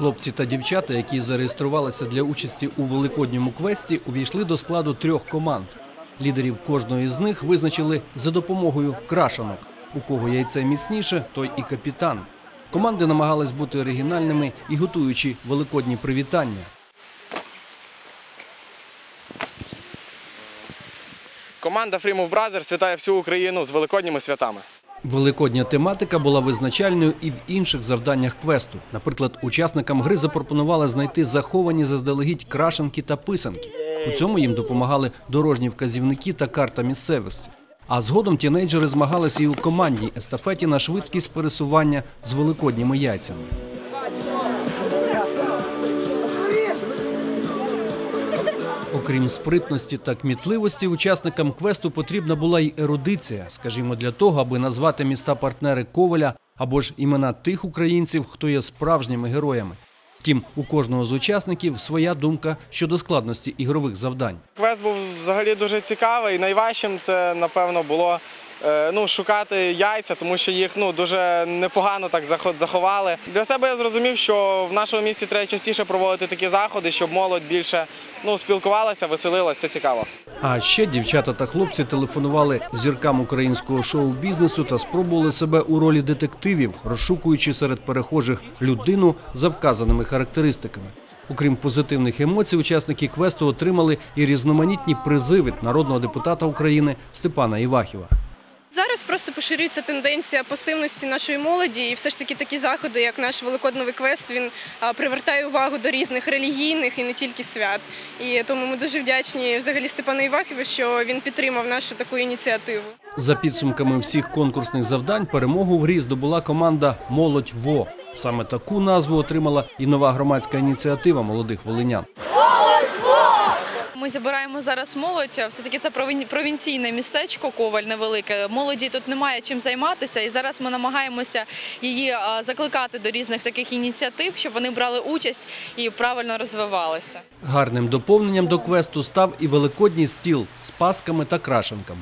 Хлопці та дівчата, які зареєструвалися для участі у великодньому квесті, увійшли до складу трьох команд. Лідерів кожної з них визначили за допомогою крашанок. У кого яйце міцніше, той і капітан. Команди намагались бути оригінальними і готуючи великодні привітання. Команда Freemove Brothers вітає всю Україну з великодніми святами. Великодня тематика була визначальною і в інших завданнях квесту. Наприклад, учасникам гри запропонували знайти заховані заздалегідь крашенки та писанки. У цьому їм допомагали дорожні вказівники та карта місцевості. А згодом тінейджери змагалися і у командній естафеті на швидкість пересування з великодніми яйцями. Окрім спритності та кмітливості, учасникам квесту потрібна була й ерудиція, скажімо, для того, аби назвати міста партнери Коваля або ж імена тих українців, хто є справжніми героями. Втім, у кожного з учасників своя думка щодо складності ігрових завдань. Квест був взагалі дуже цікавий. Найважчим це, напевно, було ну, шукати яйця, тому що їх ну, дуже непогано так заховали. Для себе я зрозумів, що в нашому місті треба частіше проводити такі заходи, щоб молодь більше ну, спілкувалася, веселилася. Це цікаво. А ще дівчата та хлопці телефонували зіркам українського шоу-бізнесу та спробували себе у ролі детективів, розшукуючи серед перехожих людину за вказаними характеристиками. Окрім позитивних емоцій, учасники квесту отримали і різноманітні призи від народного депутата України Степана Івахіва. Зараз просто поширюється тенденція пасивності нашої молоді, і все ж таки такі заходи, як наш великодновий квест, він привертає увагу до різних релігійних і не тільки свят. І тому ми дуже вдячні взагалі Степану Івахіву, що він підтримав нашу таку ініціативу. За підсумками всіх конкурсних завдань перемогу в грі здобула команда Молодь ВО. Саме таку назву отримала і нова громадська ініціатива молодих волинян. Забираємо зараз молодь. Все таки це провін- провінційне містечко Коваль невелике. Молоді тут немає чим займатися, і зараз ми намагаємося її закликати до різних таких ініціатив, щоб вони брали участь і правильно розвивалися. Гарним доповненням до квесту став і великодній стіл з пасками та крашенками.